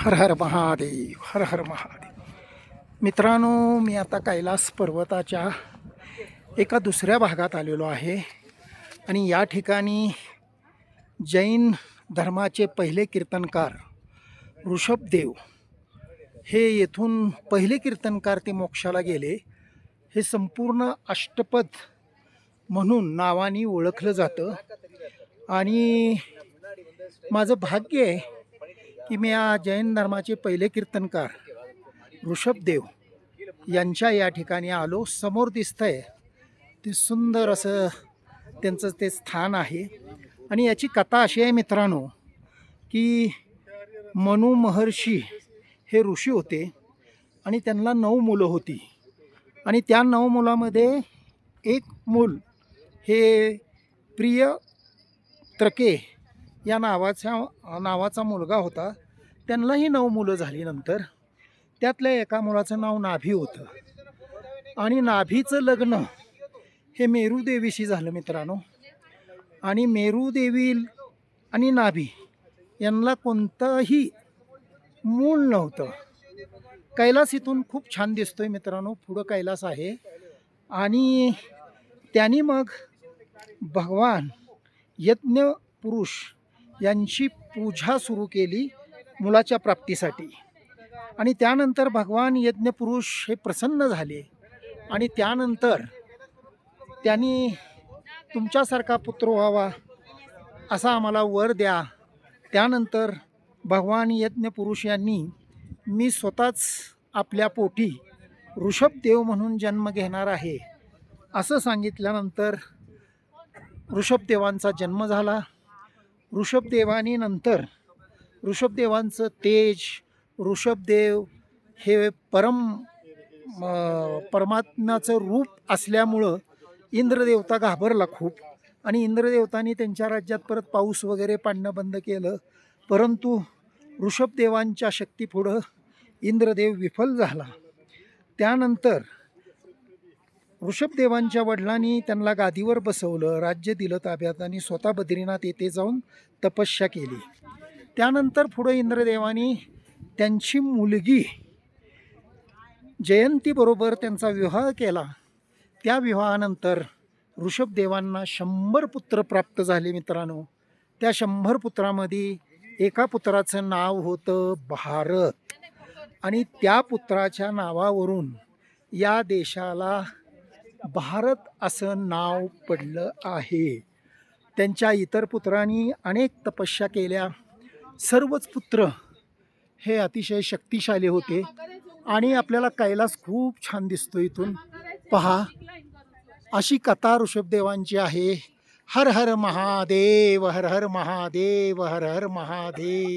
हर हर महादेव हर हर महादेव. मित्रांनो मी आता कैलास पर्वताच्या एका दुसऱ्या भागात आलेलो आहे. आणि या ठिकाणी जैन धर्माचे पहिले कीर्तनकार ऋषभदेव हे येथून पहिले कीर्तनकार ते मोक्षाला गेले. हे संपूर्ण अष्टपद म्हणून नावाने ओळखलं जातं. आणि माझं भाग्य आहे की मी या जैन धर्माचे पहिले कीर्तनकार ऋषभदेव यांच्या या ठिकाणी आलो. समोर दिसतंय ते सुंदर असं त्यांचं ते स्थान आहे. आणि याची कथा अशी आहे मित्रांनो की मनु महर्षी हे ऋषी होते आणि त्यांना नऊ मुलं होती. आणि त्या नऊ मुलामध्ये एक मूल हे प्रिय त्रके या नावाच्या नावाचा मुलगा होता. त्यांनाही नऊ मुलं झाली नंतर. त्यातल्या एका मुलाचं नाव नाभी होतं. आणि नाभीचं लग्न हे मेरूदेवीशी झालं मित्रांनो. आणि मेरूदेवी आणि नाभी यांना कोणतंही मूळ नव्हतं. कैलास इथून खूप छान दिसतोय मित्रांनो. पुढं कैलास आहे. आणि त्यांनी मग भगवान यज्ञ पुरुष यांची पूजा सुरू केली मुलाच्या प्राप्तीसाठी. आणि त्यानंतर भगवान यज्ञपुरुष हे प्रसन्न झाले. आणि त्यानंतर त्यांनी तुमच्यासारखा पुत्र व्हावा असा आम्हाला वर द्या. त्यानंतर भगवान यज्ञपुरुष यांनी मी स्वतःच आपल्या पोटी ऋषभदेव म्हणून जन्म घेणार आहे. असं सांगितल्यानंतर ऋषभदेवांचा जन्म झाला. ऋषभदेवानी नंतर ऋषभदेवांचं तेज ऋषभदेव हे परम परमात्म्याचं रूप असल्यामुळं इंद्रदेवता घाबरला खूप. आणि इंद्रदेवतांनी त्यांच्या राज्यात परत पाऊस वगैरे पाडणं बंद केलं. परंतु ऋषभदेवांच्या शक्तीपुढं इंद्रदेव विफल झाला. त्यानंतर ऋषभदेवांच्या वडिलांनी त्यांना गादीवर बसवलं राज्य दिलं ताब्यात आणि स्वतः बद्रीनाथ येथे जाऊन तपस्या केली. त्यानंतर पुढं इंद्रदेवानी त्यांची मुलगी जयंतीबरोबर त्यांचा विवाह केला. त्या विवाहानंतर ऋषभदेवांना शंभर पुत्र प्राप्त झाले मित्रांनो. त्या शंभर पुत्रामध्ये एका पुत्राचं नाव होतं भारत आणि त्या पुत्राच्या नावावरून या देशाला भारत असं नाव पडलं आहे. त्यांच्या इतर पुत्रांनी अनेक तपस्या केल्या. सर्वच पुत्र हे अतिशय शक्तिशाली होते आणि आपल्याला कैलास खूप छान दिसतो इथून. पहा अशी कथा ऋषभदेवांची आहे. हर हर महादेव हर हर महादेव हर हर महादेव.